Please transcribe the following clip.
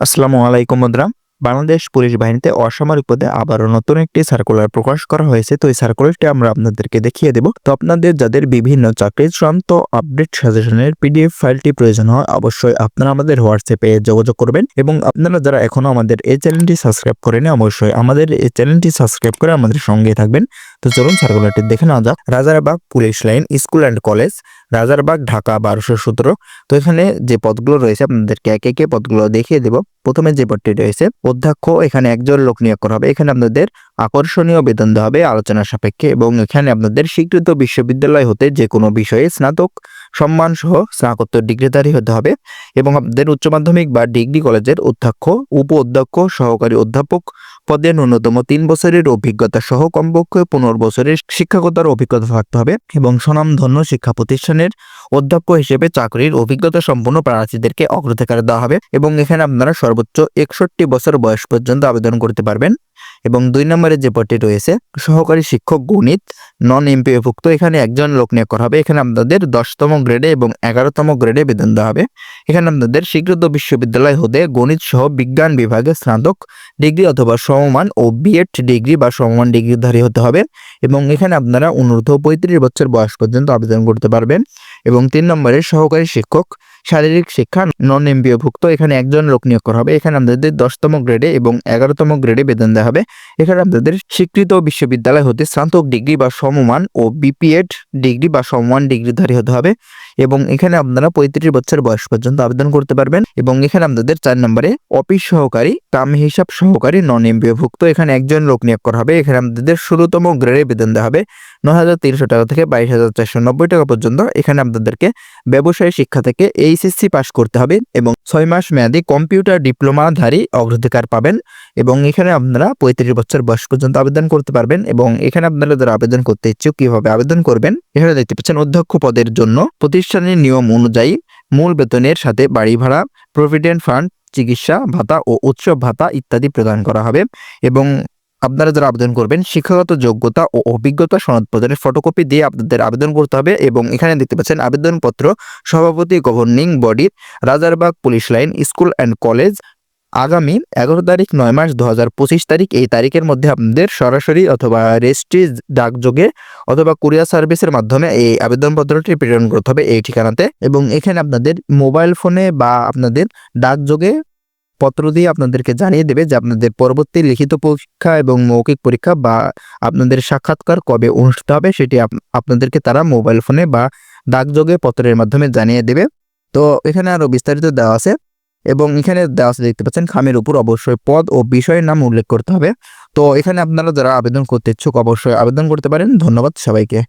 আসসালামু আলাইকুম বন্ধুরা Bangladesh police বাহিনীতে অসামরিক পদে আবারও নতুন একটি সার্কুলার প্রকাশ করা হয়েছে। তো এই সার্কুলারটি আমরা আপনাদেরকে দেখিয়ে দেব। তো আপনাদের যাদের বিভিন্ন চাকরির চূড়ান্ত আপডেট সাজেশনের পিডিএফ ফাইলটি প্রয়োজন হয়, অবশ্যই আপনারা আমাদের হোয়াটসঅ্যাপে যোগাযোগ করবেন এবং আপনারা যারা এখনও আমাদের এই চ্যানেলটি সাবস্ক্রাইব করেনি অবশ্যই আমাদের এই চ্যানেলটি সাবস্ক্রাইব করে আমাদের সঙ্গে থাকবেন। তো চলুন সার্কুলারটি দেখে নেওয়া যাক। Rajarbagh police line school and college Rajarbagh, Dhaka, বারোশো সতেরো। তো এখানে যে পদগুলো রয়েছে, আপনাদেরকে একে একে পদগুলো দেখিয়ে দেব। প্রথমে যে পদটি রয়েছে অধ্যক্ষ এখানে একজন লোক নিয়োগ করা হবে। এখানে আপনাদের আকর্ষণীয় বেতন দেওয়া হবে আলোচনা সাপেক্ষে এবং এখানে আপনাদের স্বীকৃত বিশ্ববিদ্যালয় হতে যে কোনো বিষয়ে স্নাতক সম্মান সহ স্নাতকোত্তর ডিগ্রিধারী হতে হবে এবং আপনাদের উচ্চ মাধ্যমিক বা ডিগ্রি কলেজের অধ্যক্ষ, উপ অধ্যক্ষ, সহকারী অধ্যাপক পদে ন্যূনতম তিন বছরের অভিজ্ঞতা সহ কমপক্ষে পনেরো বছরের শিক্ষকতার অভিজ্ঞতা থাকতে হবে এবং স্বনামধন্য শিক্ষা প্রতিষ্ঠানের অধ্যক্ষ হিসেবে চাকরির অভিজ্ঞতা সম্পন্ন প্রার্থীদেরকে অগ্রাধিকার দেওয়া হবে এবং এখানে আপনারা সর্বোচ্চ একষট্টি বছর বয়স পর্যন্ত আবেদন করতে পারবেন। এবং দুই নম্বরে যে পদটি রয়েছে, সহকারী শিক্ষক গণিত নন এমপিওভুক্ত এখানে একজন লোক নিয়োগ করা হবে। এখানে আপনাদের দশতম গ্রেডে এবং এগারোতম গ্রেডে বেতন দেওয়া হবে। এখানে আপনাদের স্বীকৃত বিশ্ববিদ্যালয় হতে গণিত সহ বিজ্ঞান বিভাগে স্নাতক ডিগ্রি অথবা সমমান ও বিএড ডিগ্রি বা সমমান ডিগ্রিধারী হতে হবে এবং এখানে আপনারা অনূর্ধ্ব পঁয়ত্রিশ বছর বয়স পর্যন্ত আবেদন করতে পারবেন। এবং তিন নম্বরে সহকারী শিক্ষক শারীরিক শিক্ষা নন এমপিওভুক্ত এখানে একজন লোক নিয়োগ করা হবে। এখানে আপনাদের দশতম গ্রেডে এবং এগারোতম গ্রেডে বেতন দেওয়া হবে। এখানে আপনাদের স্বীকৃত বিশ্ববিদ্যালয় হতে স্নাতক ডিগ্রি বা সমমান ও বিপিএড ডিগ্রি বা সমমান ডিগ্রিধারী হতে হবে এবং এখানে আপনারা পঁয়ত্রিশ বছর বয়স পর্যন্ত আবেদন করতে পারবেন এবং এখানে আপনাদের চার নম্বরে অফিস সহকারী, কাম হিসাব সহকারী নন এমপিওভুক্ত এখানে একজন লোক নিয়োগ করা হবে। এখানে আপনাদের ষোলোতম গ্রেডে বেতন দেওয়া হবে। নয় হাজার তিনশো টাকা থেকে বাইশ হাজার চারশো নব্বই টাকা পর্যন্ত। এখানে আপনাদেরকে ব্যবসায়ী শিক্ষা থেকে এইচএসসি পাস করতে হবে এবং ছয় মাস মেয়াদি কম্পিউটার ডিপ্লোমাধারী অগ্রাধিকার পাবেন এবং এখানে আপনারা পঁয়ত্রিশ বছর বয়স পর্যন্ত আবেদন করতে পারবেন এবং এখানে আপনারা যারা আবেদন করতে ইচ্ছুক কীভাবে আবেদন করবেন, এখানে দেখতে পাচ্ছেন অধ্যক্ষ পদের জন্য প্রতিষ্ঠানের নিয়ম অনুযায়ী মূল বেতনের সাথে বাড়ি ভাড়া প্রভিডেন্ট ফান্ড চিকিৎসা ভাতা ও উৎসব ভাতা ইত্যাদি প্রদান করা হবে এবং আপনারা যারা আবেদন করবেন, শিক্ষাগত যোগ্যতা ও অভিজ্ঞতা সনদ প্রদানের ফটোকপি দিয়ে আপনাদের আবেদন করতে হবে এবং এখানে দেখতে পাচ্ছেন আবেদনপত্র সভাপতি governing body Rajarbagh police line school and college আগামী এগারো তারিখ নয় মাস দু হাজার পঁচিশ তারিখ। এই তারিখের মধ্যে আপনাদের সরাসরি অথবা রেজিস্ট্রি ডাকযোগে অথবা কুরিয়ার সার্ভিসের মাধ্যমে এই আবেদনপত্রটি প্রেরণ করতে হবে এই ঠিকানাতে। এবং এখানে আপনাদের মোবাইল ফোনে বা আপনাদের ডাকযোগে পত্র দিয়ে আপনাদেরকে জানিয়ে দেবে যে আপনাদের পরবর্তী লিখিত পরীক্ষা এবং মৌখিক পরীক্ষা বা আপনাদের সাক্ষাৎকার কবে অনুষ্ঠিত হবে সেটি আপ- আপনাদেরকে তারা মোবাইল ফোনে বা ডাকযোগে পত্রের মাধ্যমে জানিয়ে দেবে। তো এখানে আরও বিস্তারিত দেওয়া আছে এবং এখানে দেওয়া আছে দেখতে পাচ্ছেন খামের উপর অবশ্যই পদ ও বিষয়ের নাম উল্লেখ করতে হবে। তো এখানে আপনারা যারা আবেদন করতে ইচ্ছুক অবশ্যই আবেদন করতে পারেন। ধন্যবাদ সবাইকে।